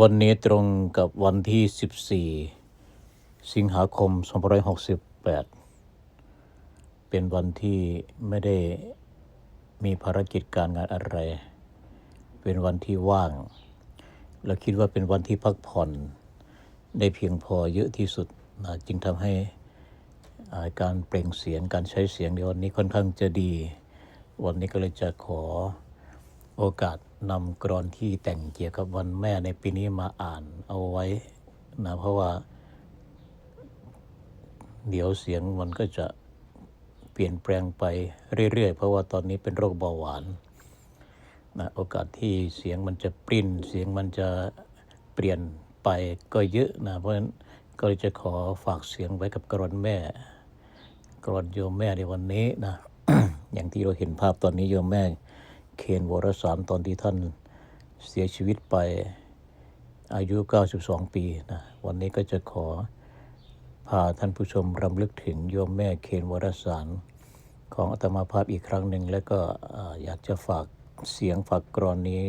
วันนี้ตรงกับวันที่ 14 สิงหาคม 2568 เป็นวันที่ไม่ได้มีภารกิจการงานอะไร เป็นวันที่ว่าง และคิดว่าเป็นวันที่พักผ่อน ได้เพียงพอเยอะที่สุดนะจึงทำให้อาการเปล่งเสียงการใช้เสียงในวันนี้ค่อนข้างจะดี วันนี้ก็เลยจะขอโอกาส นำกรอนที่แต่งเกี่ยวกับวันแม่ในปีนี้มาอ่านเอาไว้นะเพราะว่า เดี๋ยวเสียงมันก็จะเปลี่ยนแปลงไปเรื่อยๆ เพราะว่าตอนนี้เป็นโรคเบาหวานนะโอกาสที่เสียงมันจะปริ้นเสียงมันจะเปลี่ยนไปก็เยอะนะเพราะฉะนั้นก็เลยจะขอฝากเสียงไว้กับกรอนแม่ กรอนโยมแม่ในวันนี้นะอย่างที่เราเห็นภาพตอนนี้โยมแม่ เคนวรสารตอนที่ท่านเสียชีวิตไปอายุ 92 ปีนะวันนี้ก็จะขอพาท่านผู้ชมรำลึกถึงโยมแม่เคนวรสารของอาตมาภาพอีกครั้งหนึ่ง แล้วก็อ่าอยากจะฝากเสียงฝากกรอนนี้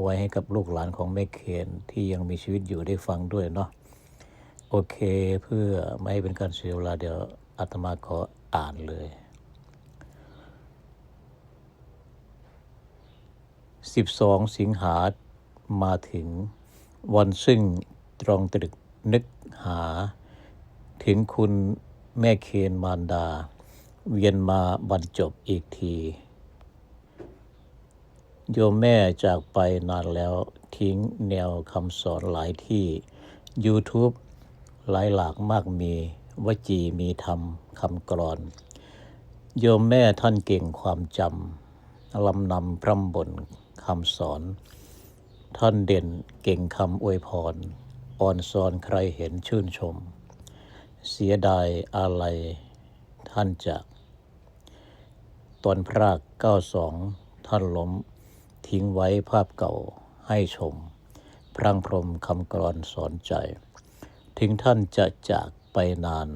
ไว้ให้กับลูกหลานของแม่เคนที่ยังมีชีวิตอยู่ได้ฟังด้วยเนาะโอเคเพื่อไม่ให้เป็นการเสียเวลาเดี๋ยวอาตมาขออ่านเลย 12 สิงหามาถึง วันซึ่งตรองตรึกนึกหา ถึงคุณแม่เคนมารดา เวียนมาบรรจบอีกที โยมแม่จากไปนานแล้วทิ้งแนวคำสอนหลายที่ YouTube หลายหลากมากมีวจีมีธรรมคำกรอน โยมแม่ท่านเก่งความจำลำนำพร่ำบนำสอน ท่านเด่นเก่งคำอวยพรอ่อนซอนใครเห็นชื่นชม เสียดายอะไรท่านจากตอนพรากเก้าสองท่านล้ม ทิ้งไว้ภาพเก่าให้ชม พรังพรมคำกรอนสอนใจ ถึงท่านจะจากไปนาน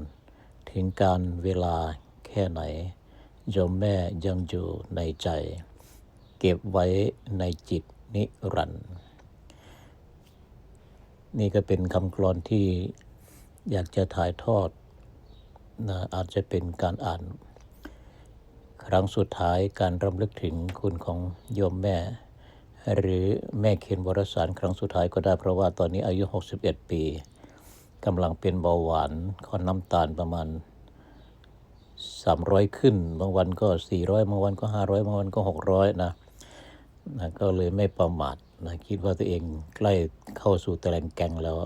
ถึงการเวลาแค่ไหนยมแม่ยังอยู่ในใจ ก็บไว้ในจิตนิรันดร์นี่ก็เป็นคำกลอนที่อยากจะถ่ายทอดนะอาจจะเป็นการอ่าน ครั้งสุดท้ายการรำลึกถึงคุณของโยมแม่ หรือแม่เคนวรสารครั้งสุดท้ายก็ได้เพราะว่าตอนนี้อายุ 61 ปีกำลังเป็นเบาหวานคอน้ำตาลประมาณ 300 ขึ้น บางวันก็ 400 บางวันก็ 500 บางวันก็ 600 นะ นะก็เลยไม่ประมาทนะคิดว่าตัวเองใกล้เข้าสู่ตะแลงแกงแล้ว